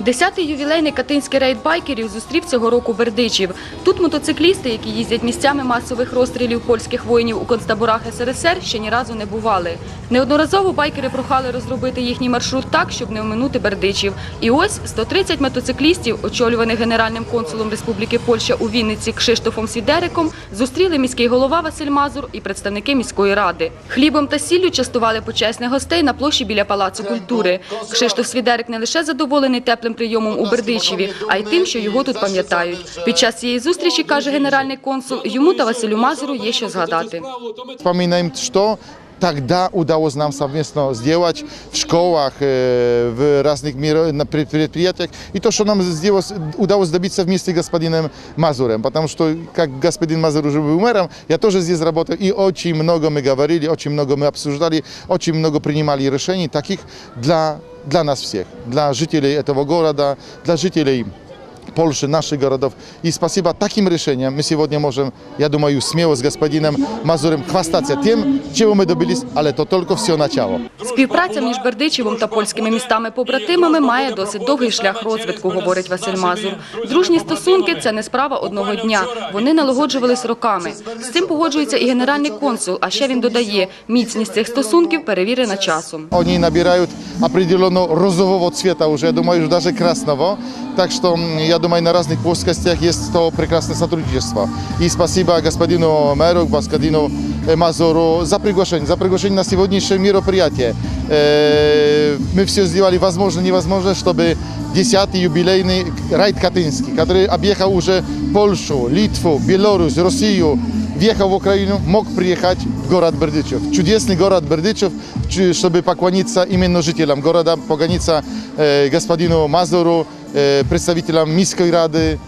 Десятий ювілейний катинський рейд байкерів зустрів цього року Бердичів. Тут мотоциклісти, які їздять місцями масових розстрілів польських воїнів у концтаборах СРСР, ще ні разу не бували. Неодноразово байкери прохали розробити їхній маршрут так, щоб не оминути Бердичів. І ось 130 мотоциклістів, очолюваних генеральним консулом Республіки Польща у Вінниці Кшиштофом Свідериком, зустріли міський голова Василь Мазур і представники міської ради. Хлібом та сіллю частували почесних гостей на площі біля Палацу культури. Кшиштоф Свідерик не лише задоволений теплим прийомом у Бердичеві, а й тим, що його тут пам'ятають. Під час цієї зустрічі, каже генеральний консул, йому та Василю Мазуру є що згадати. Wspominaем, что тогда удалось нам совместно сделать в школах, э, в разных миро- на пред- предприятиях, и то, что нам сделалось, удалось добиться вместе с господином Мазурем, потому что, как господин Мазур уже был мэром, я тоже здесь работал, и очень много мы говорили, очень много мы обсуждали, очень много принимали решений, таких для, для нас всех, для жителей этого города, для жителей Польши, наших городов. И спасибо таким решениям мы сегодня можем, я думаю, смело с господином Мазурем хвастаться тем, чего мы добились, але то только все начало. Співпраця між Бердичевом та польськими містами-побратимами має досить довгий шлях розвитку, говорить Василь Мазур. Дружні стосунки – це не справа одного дня. Вони налагоджувались роками. З цим погоджується і генеральний консул, а ще він додає, міцність цих стосунків перевірена часом. Они набирают определенно розового цвета уже, я думаю, даже красного. Так м, я думаю, на разных плоскостях есть то прекрасное сотрудничество. И спасибо господину мэру, господину э, Мазуру за приглашение, за приглашение на сегодняшнее мероприятие. Э, Мы все сделали возможно невозможно, чтобы 10-й юбилейный райд Катынский, который объехал уже Польшу, Литву, Беларусь, Россию, въехал в Украину, мог приехать в город Бердичев. Чудесный город Бердичев, чтобы поклониться именно жителям города, поклониться э, господину Мазуру, представителям міської Рады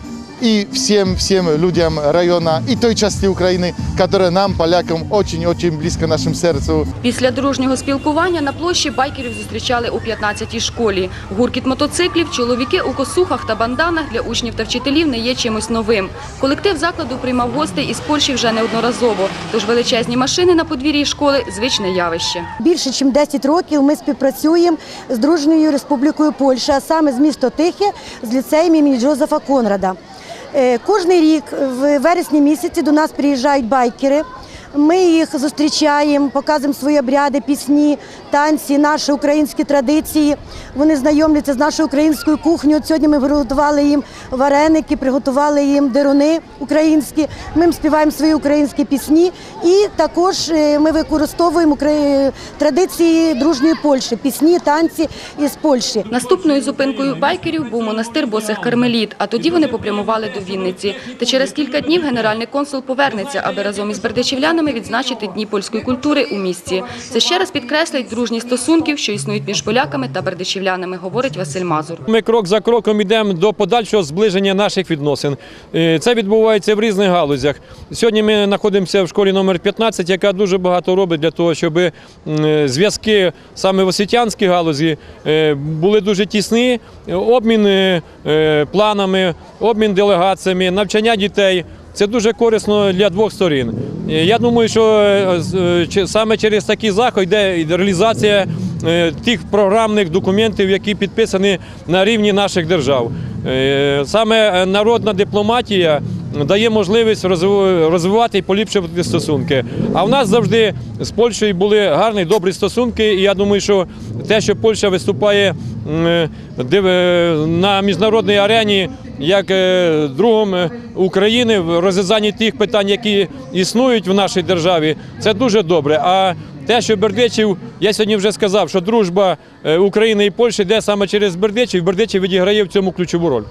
и всем, всем людям района и той части Украины, которая нам, полякам, очень-очень близко нашему сердцу. Після дружнього спілкування на площі байкерів зустрічали у 15-й школі. Гуркіт мотоциклів, чоловіки у косухах та банданах для учнів та вчителів не є чимось новим. Колектив закладу приймав гостей із Польщі вже неодноразово, тож величезні машини на подвір'ї школи – звичне явище. Більше ніж 10 років ми співпрацюємо з Дружньою Республікою Польща, а саме з міста Тихе, з ліцеєм імені Джозефа Конрада. Е, Кожний рік в вересні місяці до нас приїжджають байкери. Ми їх зустрічаємо, показуємо свої обряди, пісні, танці, наші українські традиції. Вони знайомляться з нашою українською кухнею. От Сьогодні ми приготували їм вареники, приготували їм деруни українські. Ми їм співаємо свої українські пісні. І також е, ми використовуємо традиції дружньої Польщі, пісні, танці із Польщі. Наступною зупинкою байкерів був монастир босих кармеліт, а тоді вони попрямували до Вінниці. Та через кілька днів генеральний консул повернеться, аби разом із бердичівлянами відзначити Дні польської культури у місті. Це ще раз підкреслить дружні стосунків, що існують між поляками та бердичівлянами, говорить Василь Мазур. Ми крок за кроком йдемо до подальшого зближення наших відносин. Е, Це відбувається в різних галузях. Сьогодні ми знаходимося в школі номер 15, яка дуже багато робить для того, щоб зв'язки саме в освітянській галузі е, були дуже тісні. Обмін е, е, планами, обмін делегаціями, навчання дітей. Це дуже корисно для двох сторін. Е, Я думаю, що е, е, саме через такі заходи йде реалізація тих програмних документів, які підписані на рівні наших держав. Саме народна дипломатія дає можливість розвивати і поліпшувати стосунки. А в нас завжди з Польщею були гарні, добрі стосунки. І я думаю, що те, що Польща виступає на міжнародній арені як е, другом е, України в розв'язанні тих питань, які існують в нашій державі, це дуже добре. А те, що Бердичів, я сьогодні вже сказав, що дружба е, України і Польщі йде саме через Бердичів, і Бердичів відіграє в цьому ключову роль.